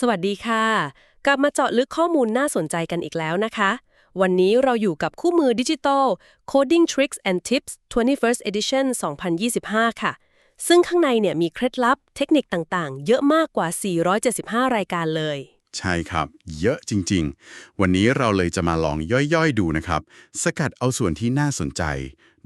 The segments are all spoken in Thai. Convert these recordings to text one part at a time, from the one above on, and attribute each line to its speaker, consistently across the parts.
Speaker 1: สวัสดีค่ะ กลับมาเจาะลึกข้อมูลน่าสนใจกันอีกแล้วนะคะ วันนี้เราอยู่กับคู่มือดิจิทัล Coding Tricks and Tips 21st Edition 2025 ค่ะ ซึ่งข้างในเนี่ยมีเคล็ดลับเทคนิคต่างๆ เยอะมากกว่า 475 รายการเลย
Speaker 2: ใช่ครับ เยอะจริง ๆ วันนี้เราเลยจะมาลองย่อยๆ ดูนะครับ สกัดเอาส่วนที่น่าสนใจ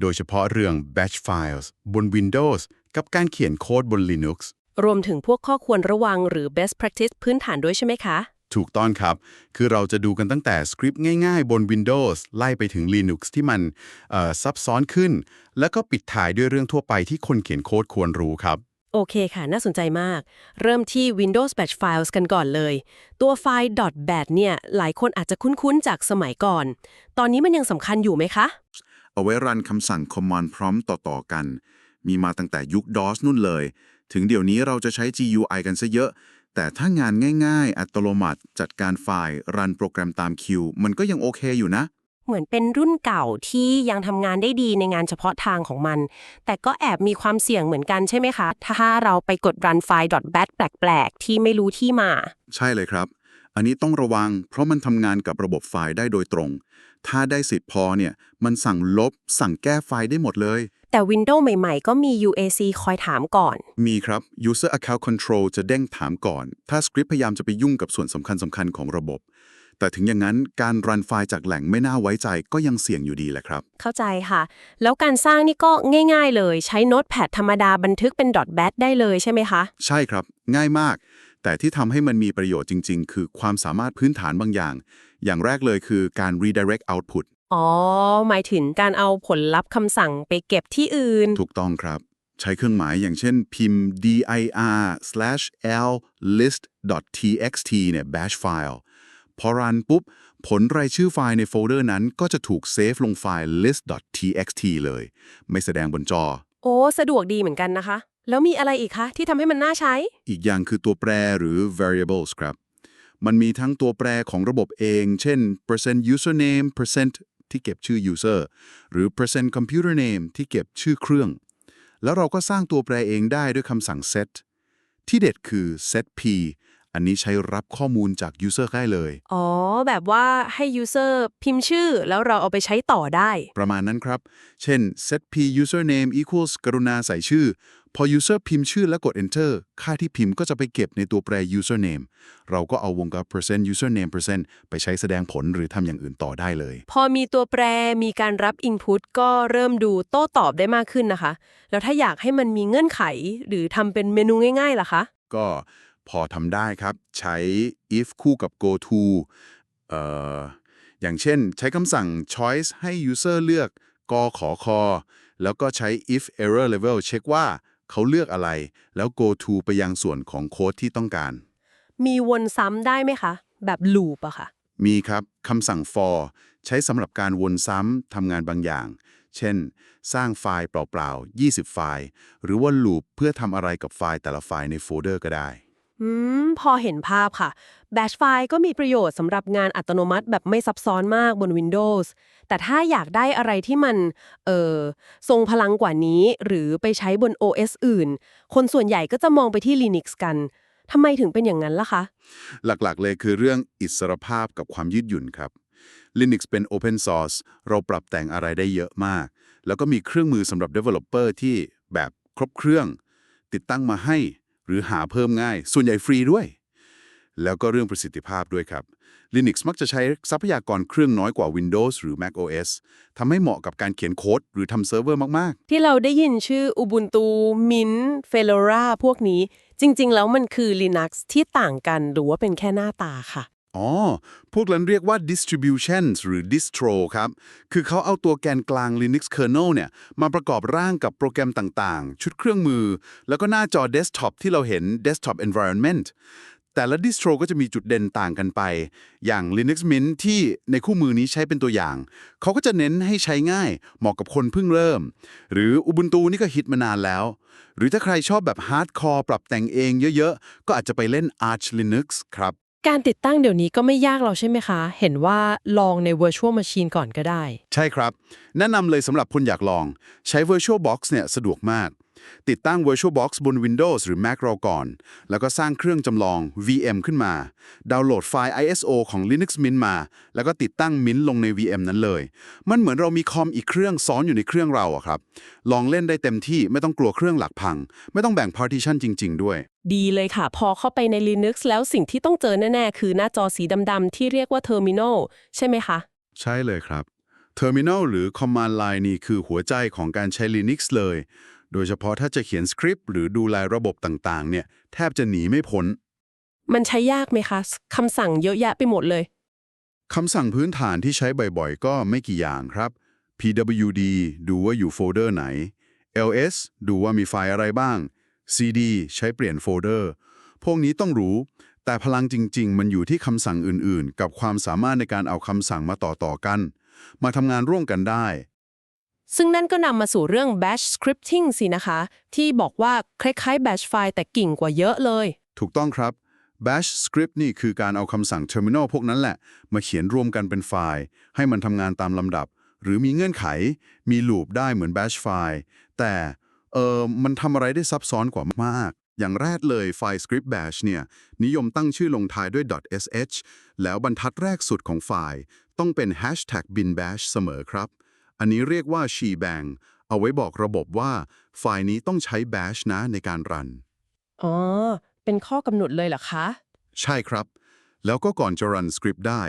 Speaker 2: โดยเฉพาะเรื่อง batch files บน Windows กับการเขียนโค้ดบน Linux
Speaker 1: รวมถึงพวกข้อควรระวังหรือ best practice พื้นฐานด้วยใช่ไหมคะ
Speaker 2: ถูกต้องครับ คือเราจะดูกันตั้งแต่สคริปต์ง่ายๆ บน Windows ไล่ไปถึง Linux ที่มันเอ่อซับซ้อนขึ้น แล้วก็ปิดท้ายด้วยเรื่องทั่วไปที่คนเขียนโค้ดควรรู้ครับ
Speaker 1: โอเคค่ะ น่าสนใจมาก เริ่มที่ Windows Batch Files กันก่อนเลย ตัวไฟล์ .bat เนี่ย หลายคนอาจจะคุ้นๆ จากสมัยก่อน ตอนนี้มันยังสำคัญอยู่ไหมคะ
Speaker 3: เอาไว้รันคำสั่ง command prompt ต่อๆกัน มีมาตั้งแต่ยุค DOS นู่นเลย ถึงเดี๋ยวนี้เราจะใช้ GUI กันซะเยอะ แต่ถ้างานง่าย ๆ อัตโนมัติจัดการไฟล์ รันโปรแกรมตามคิว มันก็ยังโอเคอยู่นะ
Speaker 1: เหมือนเป็นรุ่นเก่าที่ยังทำงานได้ดีในงานเฉพาะทางของมัน แต่ก็แอบมีความเสี่ยงเหมือนกันใช่ไหมคะ ถ้าเราไปกด run file .bat แปลกๆ ที่ไม่รู้ที่มา
Speaker 3: ใช่เลยครับ อันนี้ต้องระวัง เพราะมันทำงานกับระบบไฟล์ได้โดยตรง ถ้าได้สิทธิ์พอเนี่ย มันสั่งลบ สั่งแก้ไฟล์ได้หมดเลย
Speaker 1: แต่ Windows ใหม่ๆ ก็มี UAC คอยถามก่อน
Speaker 3: มีครับ user account control จะเด้งถามก่อน ถ้าสคริปต์พยายามจะไปยุ่งกับส่วนสำคัญสำคัญๆของระบบ แต่ถึงอย่างนั้นการรันไฟล์จากแหล่งไม่น่าไว้ใจก็ยังเสี่ยงอยู่ดีแหละครับ
Speaker 1: เข้าใจค่ะ แล้วการสร้างนี่ก็ง่ายๆ เลย ใช้โน้ตแพดธรรมดาบันทึกเป็น .bat ได้เลยใช่ไหมคะ
Speaker 3: ใช่ครับ ง่ายมาก แต่ที่ทำให้มันมีประโยชน์จริง ๆ คือความสามารถพื้นฐานบางอย่าง อย่างแรกเลยคือการ redirect output
Speaker 1: อ๋อ หมายถึงการเอาผลลัพธ์คำสั่งไปเก็บที่อื่น
Speaker 3: ถูกต้องครับ ใช้เครื่องหมายอย่างเช่นพิมพ์ dir slash l list txt เนี่ย bash file พอรันปุ๊บ ผลรายชื่อไฟล์ในโฟลเดอร์นั้นก็จะถูกเซฟลงไฟล์ list txt เลย ไม่แสดงบนจอ
Speaker 1: โอ้ สะดวกดีเหมือนกันนะคะ แล้วมีอะไรอีกคะ ที่ทำให้มันน่าใช้
Speaker 3: อีกอย่างคือตัวแปรหรือ variables ครับ มันมีทั้งตัวแปรของระบบเอง เช่น percent username percent ที่เก็บชื่อ user หรือ percent computer name ที่เก็บชื่อเครื่อง แล้วเราก็สร้างตัวแปรเองได้ด้วยคำสั่ง set ที่เด็ดคือ set p อันนี้ใช้รับข้อมูลจาก user ได้เลย
Speaker 1: อ๋อ แบบว่าให้ user พิมพ์ชื่อ แล้วเราเอาไปใช้ต่อได้
Speaker 3: ประมาณนั้นครับ เช่น set p username equals กรุณาใส่ชื่อ พอ user พิมพ์ชื่อแล้วกด enter ค่าที่พิมพ์ก็จะไปเก็บในตัวแปร username เราก็เอาวงกับ percent username percent ไปใช้แสดงผลหรือทำอย่างอื่นต่อได้เลย
Speaker 1: พอมีตัวแปรมีการรับ input ก็เริ่มดูโต้ตอบได้มากขึ้นนะคะ แล้วถ้าอยากให้มันมีเงื่อนไข หรือทำเป็นเมนูง่ายๆล่ะคะ
Speaker 3: ก็พอทำได้ครับ ใช้ if คู่กับ go to เอ่ออย่างเช่น ใช้คำสั่ง choice ให้ user เลือกกขอคอแล้วก็ใช้ if error level เช็คว่า เขาเลือกอะไร แล้ว go to ไปยังส่วนของโค้ดที่ต้องการ
Speaker 1: มีวนซ้ำได้ไหมคะ แบบ loop อะค่ะ
Speaker 3: มีครับคำสั่ง for ใช้สำหรับการวนซ้ำทำงานบางอย่าง เช่น สร้างไฟล์เปล่าๆ 20 ไฟล์ หรือว่า loop เพื่อทำอะไรกับไฟล์แต่ละไฟล์ในโฟลเดอร์ก็ได้
Speaker 1: อืม พอเห็นภาพค่ะ Bash File ก็มีประโยชน์สำหรับงานอัตโนมัติแบบไม่ซับซ้อนมากบน Windows แต่ถ้าอยากได้อะไรที่มัน เอ่อ ทรงพลังกว่านี้หรือไปใช้บน OS อื่น คนส่วนใหญ่ก็จะมองไปที่ Linux กันทำไมถึงเป็นอย่างนั้นล่ะคะ
Speaker 3: หลักๆ เลยคือเรื่องอิสรภาพกับความยืดหยุ่นครับ Linux เป็น Open Source เราปรับแต่งอะไรได้เยอะมาก แล้วก็มีเครื่องมือสำหรับ Developer ที่แบบครบเครื่อง ติดตั้งมาให้ หรือหาเพิ่มง่าย ส่วนใหญ่ฟรีด้วย แล้วก็เรื่องประสิทธิภาพด้วยครับ Linux มักจะใช้ทรัพยากรเครื่องน้อยกว่า Windows หรือ Mac OS ทำให้เหมาะกับการเขียนโค้ดหรือทำเซิร์ฟเวอร์มาก
Speaker 1: ที่เราได้ยินชื่อ Ubuntu Mint Fedora พวกนี้ จริง ๆ แล้วมันคือ Linux ที่ต่างกันหรือว่าเป็นแค่หน้าตาค่ะ
Speaker 3: อ๋อ พวกนั้นเรียกว่า distributions หรือ distro ครับ คือเขาเอาตัวแกนกลาง Linux kernel เนี่ย มาประกอบร่างกับโปรแกรมต่างๆ ชุดเครื่องมือ แล้วก็หน้าจอ desktop ที่เราเห็น desktop environment แต่ละ distro ก็จะมีจุดเด่นต่างกันไป อย่าง Linux Mint ที่ในคู่มือนี้ใช้เป็นตัวอย่าง เขาก็จะเน้นให้ใช้ง่าย เหมาะกับคนเพิ่งเริ่ม หรือ Ubuntu นี่ก็ฮิตมานานแล้ว หรือถ้าใครชอบแบบ hardcore ปรับแต่งเองเยอะๆ ก็อาจจะไปเล่น Arch Linux ครับ
Speaker 1: การติดตั้งเดี๋ยวนี้ก็ไม่ยากเราใช่ไหมคะ เห็นว่าลองใน Virtual Machine ก่อนก็ได้
Speaker 3: ใช่ครับ แนะนำเลยสำหรับคนอยากลอง ใช้ VirtualBox เนี่ยสะดวกมาก ติดตั้ง VirtualBox บน Windows หรือ Mac เราก่อน แล้วก็สร้างเครื่องจำลอง VM ขึ้นมา ดาวน์โหลดไฟล์ ISO ของ Linux Mint มา แล้วก็ติดตั้ง Mint ลงใน VM นั้นเลย มันเหมือนเรามีคอมอีกเครื่องซ้อนอยู่ในเครื่องเราอะครับ ลองเล่นได้เต็มที่ไม่ต้องกลัวเครื่องหลักพัง ไม่ต้องแบ่ง partition จริง ๆ ด้วย
Speaker 1: ดีเลยค่ะ พอเข้าไปใน Linux แล้วสิ่งที่ต้องเจอแน่ ๆ คือหน้าจอสีดำๆที่เรียกว่า Terminal ใช่ไหมคะ
Speaker 3: ใช่เลยครับ Terminal หรือ Command Line นี่คือหัวใจของการใช้ Linux เลย โดยเฉพาะถ้าจะเขียนสคริปต์หรือดูแลระบบต่างๆ เนี่ย แทบจะหนีไม่พ้น
Speaker 1: มันใช้ยากไหมคะคำสั่งเยอะแยะไปหมดเลย
Speaker 3: คำสั่งพื้นฐานที่ใช้บ่อยๆ ก็ไม่กี่อย่างครับ pwd ดูว่าอยู่โฟลเดอร์ไหน ls ดูว่ามีไฟล์อะไรบ้าง cd ใช้เปลี่ยนโฟลเดอร์ พวกนี้ต้องรู้ แต่พลังจริง ๆ มันอยู่ที่คำสั่งอื่นๆ กับความสามารถในการเอาคำสั่งมาต่อๆกัน มาทำงานร่วมกันได้
Speaker 1: ซึ่งนั่นก็นำมาสู่เรื่อง Bash Scripting สินะคะ ที่บอกว่าคล้ายๆ Bash ไฟล์แต่กิ่งกว่าเยอะเลย
Speaker 3: ถูกต้องครับ bash script นี่คือการเอาคำสั่ง terminal พวกนั้นแหละ มาเขียนรวมกันเป็นไฟล์ ให้มันทำงานตามลำดับ หรือมีเงื่อนไข มี loop ได้เหมือน bash ไฟล์แต่เออมันทำอะไรได้ซับซ้อนกว่ามาก อย่างแรกเลยไฟล์ script bash เนี่ยนิยมตั้งชื่อลงท้ายด้วย .sh แล้วบรรทัดแรกสุดของไฟล์ ต้องเป็น hashtag bin bash เสมอครับ อันนี้เรียกว่า shebang เอาไว้บอกระบบว่า ไฟล์นี้ต้องใช้ bash นะในการรัน
Speaker 1: อ๋อ เป็นข้อกำหนดเลยเหรอคะ
Speaker 3: ใช่ครับ แล้วก็ก่อนจะรันสคริปต์ได้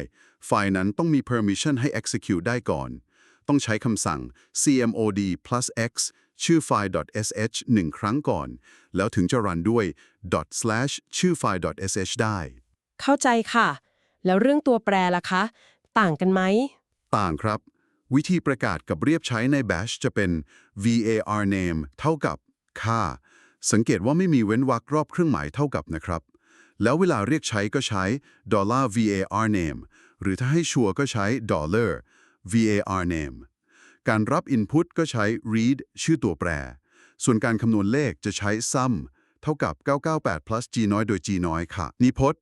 Speaker 3: ไฟล์นั้นต้องมี permission ให้ execute ได้ก่อน ต้องใช้คำสั่ง cmod plus x ชื่อไฟล์ .sh หนึ่งครั้งก่อน แล้วถึงจะรันด้วย slash ชื่อไฟล์ .sh ได้
Speaker 1: เข้าใจค่ะ แล้วเรื่องตัวแปรล่ะคะ ต่างกันไหม
Speaker 3: ต่างครับ วิธีประกาศกับเรียบใช้ใน bash จะเป็น var name เท่ากับค่า สังเกตว่าไม่มีเว้นวรรครอบเครื่องหมายเท่ากับนะครับ แล้วเวลาเรียกใช้ก็ใช้ $var name หรือถ้าให้ชัวร์ก็ใช้ dollar var name การรับ input ก็ใช้ read ชื่อตัวแปร ส่วนการคำนวณเลขจะใช้ sum เท่ากับ 998 plus g น้อยโดย g น้อยค่ะ นิพจน์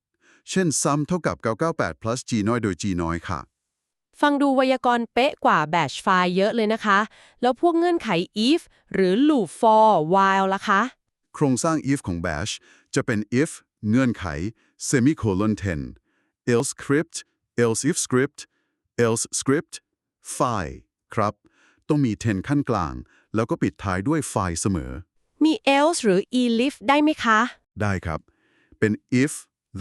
Speaker 3: เช่น sum เท่ากับ 998 plus g น้อยโดย g น้อยค่ะ
Speaker 1: ฟังดูไวยากรณ์เป๊ะกว่า Bash ไฟล์เยอะเลยนะคะ แล้วพวกเงื่อนไข if หรือ loop for while ล่ะคะ
Speaker 3: โครงสร้าง if ของ bash จะเป็น if เงื่อนไข semicolon 10 else script else if script else script file ครับ ต้องมี 10 ขั้นกลาง แล้วก็ปิดท้ายด้วย file เสมอ
Speaker 1: มี else หรือ elif ได้ไหมคะ
Speaker 3: ได้ครับ เป็น if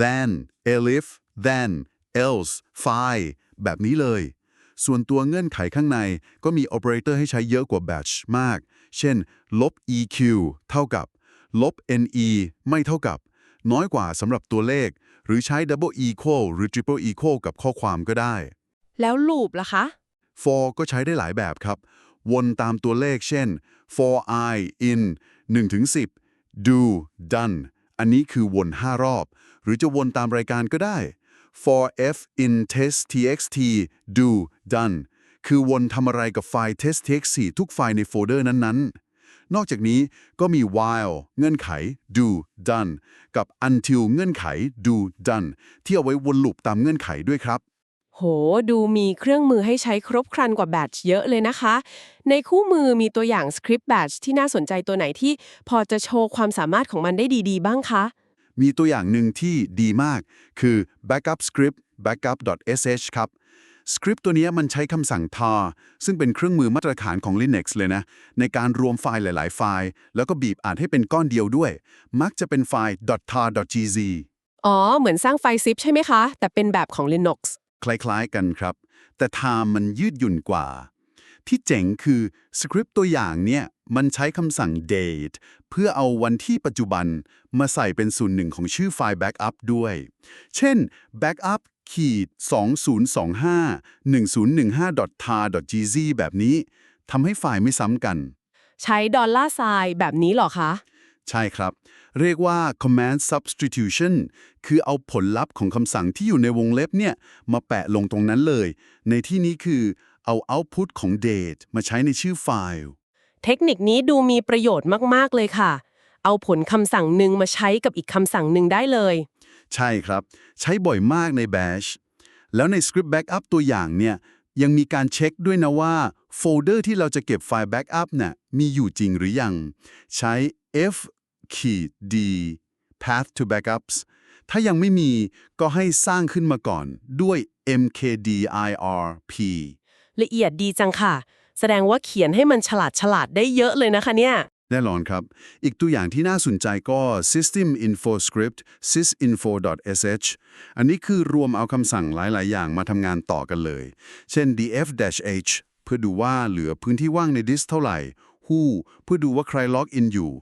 Speaker 3: then elif then else file แบบนี้เลย ส่วนตัวเงื่อนไขข้างในก็มี operator ให้ใช้เยอะกว่า batch มาก เช่น ลบ eq เท่ากับ ลบ ne ไม่เท่ากับ น้อยกว่าสำหรับตัวเลข หรือใช้ double equal หรือ triple equal กับข้อความก็ได้
Speaker 1: แล้ว loop ล่ะคะ
Speaker 3: for ก็ใช้ได้หลายแบบครับ วนตามตัวเลขเช่น for i in 1ถึง10 do done อันนี้คือวน 5 รอบ หรือจะวนตามรายการก็ได้ for f in test txt do done คือวนทำอะไรกับไฟล์ test txt ทุกไฟล์ในโฟลเดอร์นั้นๆนอกจากนี้ก็มี while เงื่อนไข do done กับ until เงื่อนไข do done ที่เอาไว้วนลูปตามเงื่อนไขด้วยครับ
Speaker 1: โห ดูมีเครื่องมือให้ใช้ครบครันกว่า Batch เยอะเลยนะคะ ในคู่มือมีตัวอย่าง Script Batch ที่น่าสนใจตัวไหนที่พอจะโชว์ความสามารถของมันได้ดี ๆ บ้างคะ
Speaker 3: มีตัวอย่างหนึ่งที่ดีมาก คือ backup script backup.sh ครับสคริปต์ตัวเนี้ยมันใช้คำสั่ง tar ซึ่งเป็นเครื่องมือมาตรฐานของ Linux เลยนะ ในการรวมไฟล์หลาย ๆ ไฟล์ แล้วก็บีบอ่านให้เป็นก้อนเดียวด้วย มักจะเป็นไฟล์ .tar.gz
Speaker 1: อ๋อ เหมือนสร้างไฟล์ zip ใช่ไหมคะ แต่เป็นแบบของ Linux
Speaker 3: คล้าย ๆ กันครับ แต่ tar มันยืดหยุ่นกว่า ที่เจ๋งคือสคริปต์ตัวอย่างเนี่ยมันใช้คำสั่ง date เพื่อเอาวันที่ปัจจุบันมาใส่เป็นส่วนหนึ่งของชื่อไฟล์ backup ด้วย เช่น backup ขีด2025 1015.tar.gz แบบนี้ทำให้ไฟล์ไม่ซ้ำกัน
Speaker 1: ใช้ดอลลาร์ไซน์แบบนี้เหรอคะ
Speaker 3: ใช่ครับ เรียกว่า command substitution คือเอาผลลัพธ์ของคำสั่งที่อยู่ในวงเล็บเนี่ย มาแปะลงตรงนั้นเลย ในที่นี้คือ เอา output ของ date มาใช้ในชื่อไฟล์
Speaker 1: เทคนิคนี้ดูมีประโยชน์มากๆเลยค่ะ เอาผลคำสั่งหนึ่งมาใช้กับอีกคำสั่งหนึ่งได้เลย
Speaker 3: ใช่ครับ ใช้บ่อยมากใน Bash แล้วใน Script Backup ตัวอย่างเนี่ย ยังมีการเช็คด้วยนะว่า โฟลเดอร์ที่เราจะเก็บไฟล์แบ็กอัพน่ะมีอยู่จริงหรือยัง ใช้ f ขีด d path to backups ถ้ายังไม่มีก็ให้สร้างขึ้นมาก่อนด้วย mkdirp
Speaker 1: ละเอียดดีจังค่ะ แสดงว่าเขียนให้มันฉลาดฉลาดได้เยอะเลยนะคะเนี่ย
Speaker 3: แน่นอนครับ อีกตัวอย่างที่น่าสนใจก็ system info script sysinfo.sh อันนี้คือรวมเอาคำสั่งหลาย ๆ อย่างมาทำงานต่อกันเลย เช่น df-h เพื่อดูว่าเหลือพื้นที่ว่างในดิสเท่าไหร่ who เพื่อดูว่าใครล็อกอินอยู่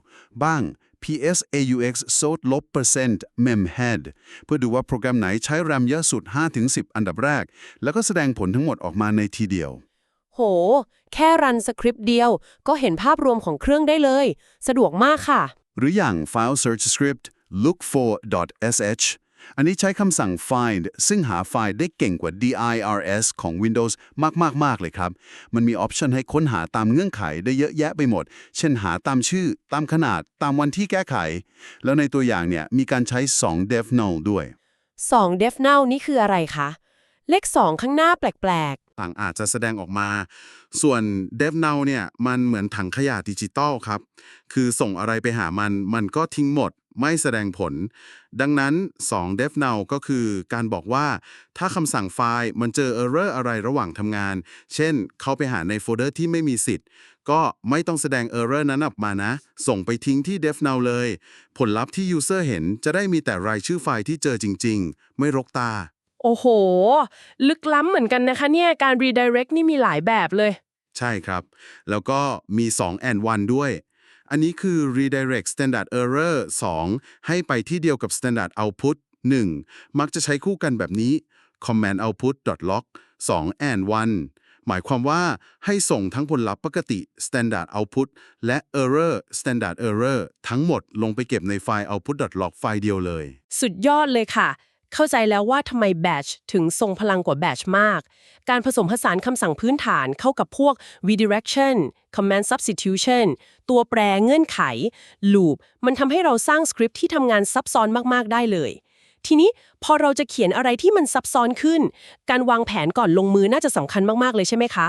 Speaker 3: บ้าง psaux sort ลบเปอร์เซ็นต์ memhead เพื่อดูว่าโปรแกรมไหนใช้แรมเยอะสุด 5-10 อันดับแรก แล้วก็แสดงผลทั้งหมดออกมาในทีเดียว
Speaker 1: โห แค่รันสคริปต์เดียว ก็เห็นภาพรวมของเครื่องได้เลย สะดวกมากค่ะ
Speaker 3: หรืออย่าง file search script look for.sh อันนี้ใช้คำสั่ง find ซึ่งหาไฟล์ได้เก่งกว่า dirs ของ Windows มาก ๆ ๆ เลยครับ มันมีออปชันให้ค้นหาตามเงื่อนไขได้เยอะแยะไปหมด เช่นหาตามชื่อ ตามขนาด ตามวันที่แก้ไข แล้วในตัวอย่างเนี่ยมีการใช้ 2 dev null ด้วย
Speaker 1: 2 def now นี่คืออะไรคะ เลข 2 ข้างหน้าแปลก
Speaker 4: ต่างอาจจะแสดงออกมา ส่วน DevNow เนี่ยมันเหมือนถังขยะดิจิตอลครับ คือส่งอะไรไปหามัน มันก็ทิ้งหมด ไม่แสดงผล ดังนั้น 2 DevNow ก็คือการบอกว่าถ้าคำสั่งไฟล์มันเจอ Error อะไรระหว่างทำงาน เช่น เข้าไปหาในโฟลเดอร์ที่ไม่มีสิทธิ์ ก็ไม่ต้องแสดง Error นั้นออกมานะ ส่งไปทิ้งที่ DevNow เลย ผลลัพธ์ที่ User เห็นจะได้มีแต่รายชื่อไฟล์ที่เจอจริง ๆ ไม่รกตา
Speaker 1: โอ้โห ลึกล้ำเหมือนกันนะคะเนี่ยการ redirect นี่มีหลายแบบเลย
Speaker 4: ใช่ครับ แล้วก็มี 2 and 1 ด้วย อันนี้คือ redirect standard error 2 ให้ไปที่เดียวกับ standard output 1 มักจะใช้คู่กันแบบนี้ command output log 2 and 1 หมายความว่าให้ส่งทั้งผลลัพธ์ปกติ standard output และ error standard error ทั้งหมดลงไปเก็บในไฟล์ output log ไฟล์เดียวเลย
Speaker 1: สุดยอดเลยค่ะ เข้าใจแล้วว่าทำไม batch ถึงทรงพลังกว่า batch มาก การผสมผสานคำสั่งพื้นฐานเข้ากับพวก redirection command substitution ตัวแปรเงื่อนไข loop มันทำให้เราสร้างสคริปต์ที่ทำงานซับซ้อนมาก ๆ ได้เลย ทีนี้พอเราจะเขียนอะไรที่มันซับซ้อนขึ้น การวางแผนก่อนลงมือน่าจะสำคัญมาก ๆ เลยใช่ไหมคะ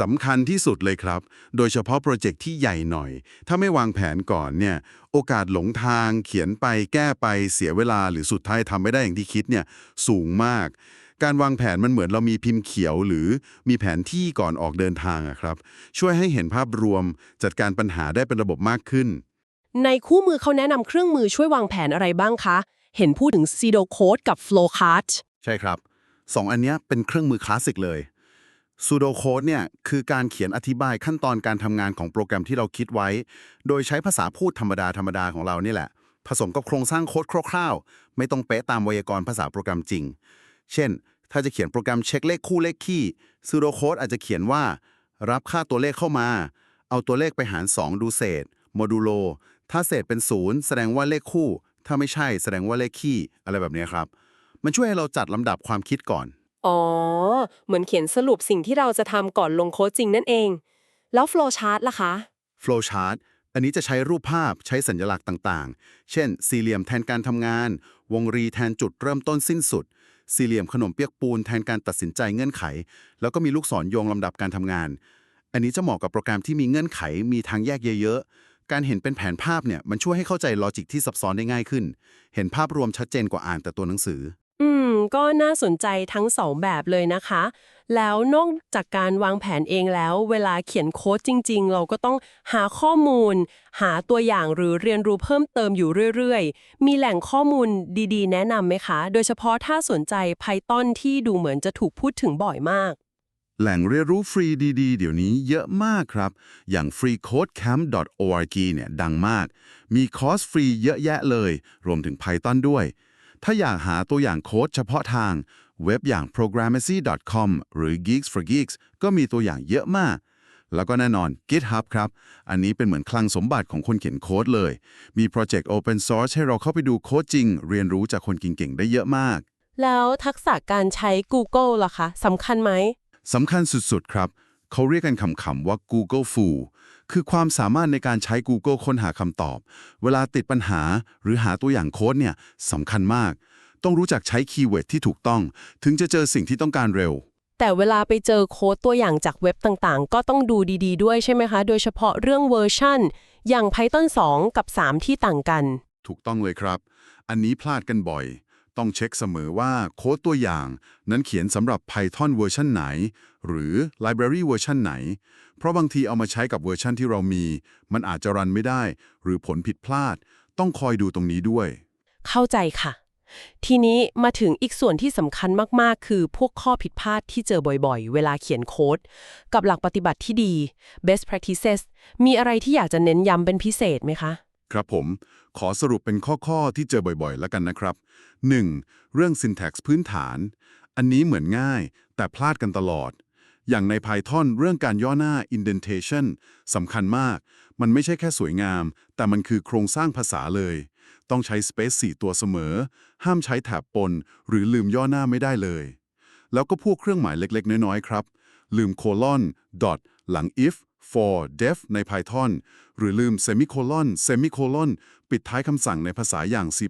Speaker 3: สำคัญที่สุดเลยครับ โดยเฉพาะโปรเจกต์ที่ใหญ่หน่อย ถ้าไม่วางแผนก่อนเนี่ย โอกาสหลงทาง เขียนไปแก้ไปเสียเวลาหรือสุดท้ายทำไม่ได้อย่างที่คิดเนี่ยสูงมาก การวางแผนมันเหมือนเรามีพิมพ์เขียว หรือมีแผนที่ก่อนออกเดินทางอะครับ ช่วยให้เห็นภาพรวม จัดการปัญหาได้เป็นระบบมากขึ้น
Speaker 1: ในคู่มือเขาแนะนำเครื่องมือช่วยวางแผนอะไรบ้างคะ เห็นพูดถึง pseudo code กับ flowchart
Speaker 3: ใช่ครับสองอันเนี้ยเป็นเครื่องมือคลาสสิกเลย pseudo code เนี่ยคือการเขียนอธิบายขั้นตอนการทำงานของโปรแกรมที่เราคิดไว้ โดยใช้ภาษาพูดธรรมดาธรรมดาของเรานี่แหละ ผสมกับโครงสร้างโค้ดคร่าวๆ ไม่ต้องเป๊ะตามไวยากรณ์ภาษาโปรแกรมจริง เช่น ถ้าจะเขียนโปรแกรมเช็คเลขคู่เลขคี่ pseudo code อาจจะเขียนว่า รับค่าตัวเลขเข้ามา เอาตัวเลขไปหาร 2 ดูเศษโมดูโล ถ้าเศษเป็น0แสดงว่าเลขคู่ ถ้าไม่ใช่แสดงว่าเลขคี่อะไรแบบนี้ครับ มันช่วยให้เราจัดลำดับความคิดก่อน
Speaker 1: อ๋อ เหมือนเขียนสรุปสิ่งที่เราจะทำก่อนลงโค้ดจริงนั่นเอง แล้ว flowchart ล่ะคะ
Speaker 3: flowchart อันนี้จะใช้รูปภาพใช้สัญลักษณ์ต่างๆ เช่น สี่เหลี่ยมแทนการทำงาน วงรีแทนจุดเริ่มต้นสิ้นสุด สี่เหลี่ยมขนมเปียกปูนแทนการตัดสินใจเงื่อนไข แล้วก็มีลูกศรโยงลำดับการทำงาน อันนี้จะเหมาะกับโปรแกรมที่มีเงื่อนไข มีทางแยกเยอะๆ การเห็นเป็นแผนภาพเนี่ยมันช่วยให้เข้าใจลอจิกที่ซับซ้อนได้ง่ายขึ้น เห็นภาพรวมชัดเจนกว่าอ่านแต่ตัวหนังสื
Speaker 1: อ มก็น่าสนใจทั้งสองแบบเลยนะคะ แล้วนอกจากการวางแผนเองแล้ว เวลาเขียนโค้ดจริง ๆ เราก็ต้องหาข้อมูล หาตัวอย่างหรือเรียนรู้เพิ่มเติมอยู่เรื่อยๆ มีแหล่งข้อมูลดีๆ แนะนำไหมคะ โดยเฉพาะถ้าสนใจ Python ที่ดูเหมือนจะถูกพูดถึงบ่อยมาก
Speaker 3: แหล่งเรียนรู้ฟรีดีๆ เดี๋ยวนี้เยอะมากครับ อย่าง freecodecamp.org เนี่ยดังมาก มีคอร์สฟรีเยอะแยะเลย รวมถึง Python ด้วย ถ้าอยากหาตัวอย่างโค้ดเฉพาะทาง เว็บอย่าง programmacy.com หรือ Geeks for Geeks ก็มีตัวอย่างเยอะมาก แล้วก็แน่นอน GitHub ครับ อันนี้เป็นเหมือนคลังสมบัติของคนเขียนโค้ดเลย มีโปรเจกต์ Open Source ให้เราเข้าไปดูโค้ดจริง เรียนรู้จากคนเก่งๆ ได้เยอะมาก
Speaker 1: แล้วทักษะการใช้ Google ล่ะคะสำคัญไหม
Speaker 3: สำคัญสุดๆ ครับ เขาเรียกกันคำๆว่า Google f o o คือความสามารถในการใช้ Google ค้นหาคำตอบ เวลาติดปัญหาหรือหาตัวอย่างโค้ดเนี่ยสำคัญมาก ต้องรู้จักใช้คีย์เวิร์ดที่ถูกต้อง ถึงจะเจอสิ่งที่ต้องการเร็ว
Speaker 1: แต่เวลาไปเจอโค้ดตัวอย่างจากเว็บต่างๆ ก็ต้องดูดีๆ ด้วยใช่ไหมคะ โดยเฉพาะเรื่องเวอร์ชันอย่าง Python 2 กับ 3 ที่ต่างกัน
Speaker 3: ถูกต้องเลยครับ อันนี้พลาดกันบ่อย ต้องเช็คเสมอว่าโค้ดตัวอย่าง นั้นเขียนสำหรับ Python เวอร์ชันไหน หรือ Library เวอร์ชันไหน เพราะบางทีเอามาใช้กับเวอร์ชันที่เรามี มันอาจจะรันไม่ได้ หรือผลผิดพลาด ต้องคอยดูตรงนี้ด้วย
Speaker 1: เข้าใจค่ะ ทีนี้มาถึงอีกส่วนที่สำคัญมากๆ คือพวกข้อผิดพลาดที่เจอบ่อยๆ เวลาเขียนโค้ด กับหลักปฏิบัติที่ดี best practices มีอะไรที่อยากจะเน้นย้ำเป็นพิเศษไหมคะ
Speaker 3: ครับผม ขอสรุปเป็นข้อๆ ที่เจอบ่อยๆ แล้วกันนะครับ 1. เรื่อง syntax พื้นฐาน อันนี้เหมือนง่าย แต่พลาดกันตลอด อย่างใน Python เรื่องการย่อหน้า indentation สำคัญมาก มันไม่ใช่แค่สวยงาม แต่มันคือโครงสร้างภาษาเลย ต้องใช้ space 4 ตัวเสมอ ห้ามใช้แถบปน หรือลืมย่อหน้าไม่ได้เลย แล้วก็พวกเครื่องหมายเล็กๆ น้อยๆ ครับ ลืม colon dot หลัง if for def ใน Python หรือลืม semicolon semicolon ปิดท้ายคำสั่งในภาษาอย่าง C++,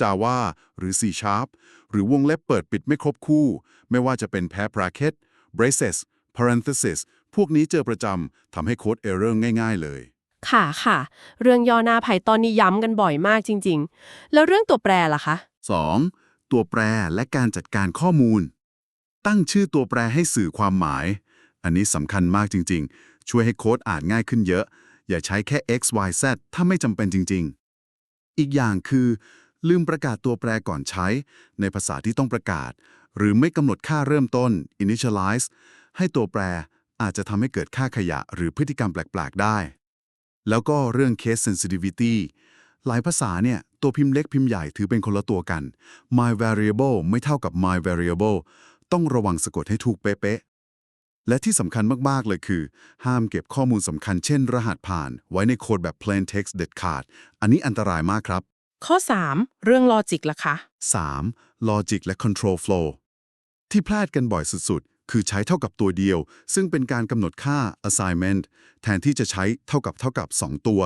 Speaker 3: Java หรือ C Sharp หรือวงเล็บเปิดปิดไม่ครบคู่ ไม่ว่าจะเป็น pair bracket braces parenthesis พวกนี้เจอประจำทำให้โค้ด error ง่าย ๆ เลย
Speaker 1: ค่ะค่ะ เรื่องย่อหน้า Python นี่ย้ำกันบ่อยมากจริง ๆ แล้วเรื่องตัวแปรล่ะคะ
Speaker 3: 2. ตัวแปรและการจัดการข้อมูล ตั้งชื่อตัวแปรให้สื่อความหมาย อันนี้สำคัญมากจริง ๆ ช่วยให้โค้ดอ่านง่ายขึ้นเยอะ อย่าใช้แค่ x y z ถ้าไม่จำเป็นจริง ๆ อีกอย่างคือ ลืมประกาศตัวแปรก่อนใช้ ในภาษาที่ต้องประกาศ หรือไม่กำหนดค่าเริ่มต้น initialize ให้ตัวแปรอาจจะทำให้เกิดค่าขยะหรือพฤติกรรมแปลก ๆ ได้ แล้วก็เรื่อง case sensitivity หลายภาษาเนี่ยตัวพิมพ์เล็กพิมพ์ใหญ่ถือเป็นคนละตัวกัน my variable ไม่เท่ากับ my variable ต้องระวังสะกดให้ถูกเป๊ะๆ และที่สำคัญมาก ๆ เลยคือ ห้ามเก็บข้อมูลสำคัญเช่น รหัสผ่าน ไว้ในโค้ดแบบ plain text เด็ดขาด อันนี้อันตรายมากครับ
Speaker 5: ข้อ 3 เรื่องลอจิกล่ะคะ
Speaker 3: 3. logic และ control flow ที่พลาดกันบ่อยสุดๆ คือใช้เท่ากับตัวเดียว ซึ่งเป็นการกำหนดค่า assignment แทนที่จะใช้เท่ากับเท่ากับ 2 ตัว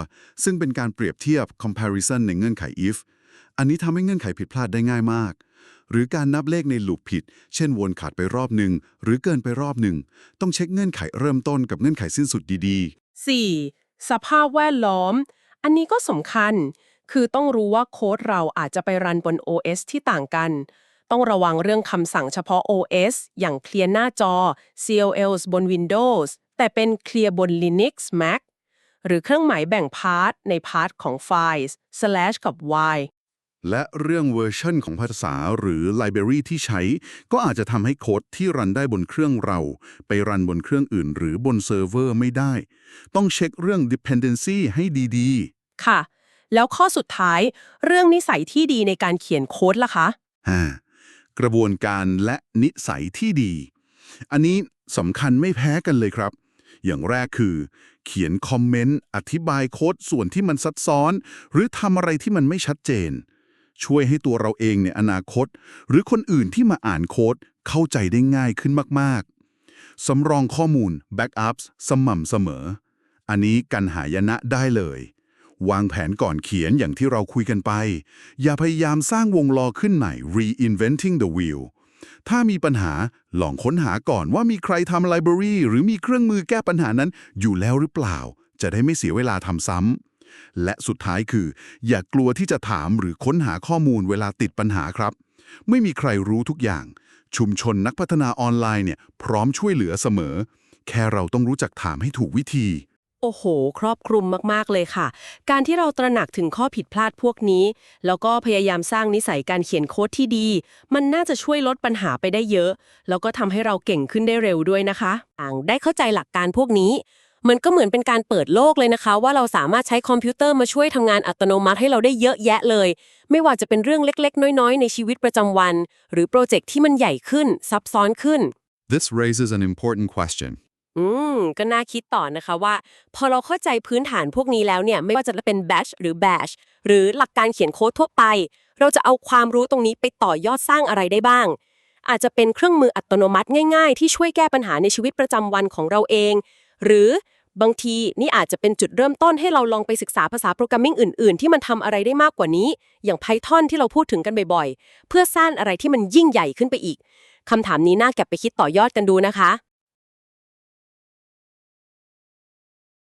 Speaker 3: ซึ่งเป็นการเปรียบเทียบ comparison ในเงื่อนไข if อันนี้ทำให้เงื่อนไขผิดพลาดได้ง่ายมาก หรือการนับเลขในลูปผิด เช่นวนขาดไปรอบหนึ่งหรือเกินไปรอบหนึ่งต้องเช็คเงื่อนไขเริ่มต้นกับเงื่อนไขสิ้นสุดดีๆ
Speaker 1: 4. สภาพแวดล้อม อันนี้ก็สำคัญ คือต้องรู้ว่าโค้ดเราอาจจะไปรันบน OS ที่ต่างกัน ต้องระวังเรื่องคำสั่งเฉพาะ OS อย่างเคลียร์หน้าจอ CLLs บน Windows แต่เป็นเคลียร์บน Linux Mac หรือเครื่องหมายแบ่งพาร์ทในพาร์ทของไฟล์ slash กับ y
Speaker 3: และเรื่องเวอร์ชันของภาษาหรือ Library ที่ใช้ ก็อาจจะทำให้โค้ดที่รันได้บนเครื่องเรา ไปรันบนเครื่องอื่น หรือบนเซิร์ฟเวอร์ไม่ได้ ต้องเช็คเรื่อง dependency ให้ดี
Speaker 1: ค่ะ แล้วข้อสุดท้าย เรื่องนิสัยที่ดีในการเขียนโค้ดล่ะคะ
Speaker 3: ๆฮ่า กระบวนการและนิสัยที่ดี อันนี้สำคัญไม่แพ้กันเลยครับ อย่างแรกคือ เขียนคอมเมนต์ อธิบายโค้ดส่วนที่มันซับซ้อน หรือทำอะไรที่มันไม่ชัดเจน ช่วยให้ตัวเราเองในอนาคต หรือคนอื่นที่มาอ่านโค้ดเข้าใจได้ง่ายขึ้นมากๆ สำรองข้อมูล Backups สม่ำเสมอ อันนี้กันหายนะได้เลย วางแผนก่อนเขียนอย่างที่เราคุยกันไป อย่าพยายามสร้างวงล้อขึ้นใหม่ reinventing the wheel ถ้ามีปัญหาลองค้นหาก่อนว่ามีใครทำไลบรารีหรือมีเครื่องมือแก้ปัญหานั้นอยู่แล้วหรือเปล่า จะได้ไม่เสียเวลาทำซ้ำและสุดท้ายคือ อย่ากลัวที่จะถามหรือค้นหาข้อมูลเวลาติดปัญหาครับ ไม่มีใครรู้ทุกอย่าง ชุมชนนักพัฒนาออนไลน์เนี่ยพร้อมช่วยเหลือเสมอ แค่เราต้องรู้จักถามให้ถูกวิธี
Speaker 1: โอ้โห ครอบคลุมมาก ๆ เลยค่ะ การที่เราตระหนักถึงข้อผิดพลาดพวกนี้ แล้วก็พยายามสร้างนิสัยการเขียนโค้ดที่ดี มันน่าจะช่วยลดปัญหาไปได้เยอะ แล้วก็ทำให้เราเก่งขึ้นได้เร็วด้วยนะคะอ่างได้เข้าใจหลักการพวกนี้ มันก็เหมือนเป็นการเปิดโลกเลยนะคะ ว่าเราสามารถใช้คอมพิวเตอร์มาช่วยทำงานอัตโนมัติให้เราได้เยอะแยะเลย ไม่ว่าจะเป็นเรื่องเล็ก ๆ น้อย ๆ ในชีวิตประจำวัน หรือโปรเจกต์ที่มันใหญ่ขึ้นซับซ้อนขึ้น
Speaker 2: This raises an important question.
Speaker 1: อืม ก็น่าคิดต่อนะคะว่า พอเราเข้าใจพื้นฐานพวกนี้แล้วเนี่ย ไม่ว่าจะเป็น batch หรือ bash หรือหลักการเขียนโค้ดทั่วไป เราจะเอาความรู้ตรงนี้ไปต่อยอดสร้างอะไรได้บ้าง อาจจะเป็นเครื่องมืออัตโนมัติง่ายๆ ที่ช่วยแก้ปัญหาในชีวิตประจำวันของเราเอง หรือบางทีนี่อาจจะเป็นจุดเริ่มต้นให้เราลองไปศึกษาภาษาโปรแกรมมิ่งอื่นๆ ที่มันทำอะไรได้มากกว่านี้ อย่าง Python ที่เราพูดถึงกันบ่อยๆ เพื่อสร้างอะไรที่มันยิ่งใหญ่ขึ้นไปอีกคำถามนี้น่าเก็บไปคิดต่อยอดกันดูนะคะ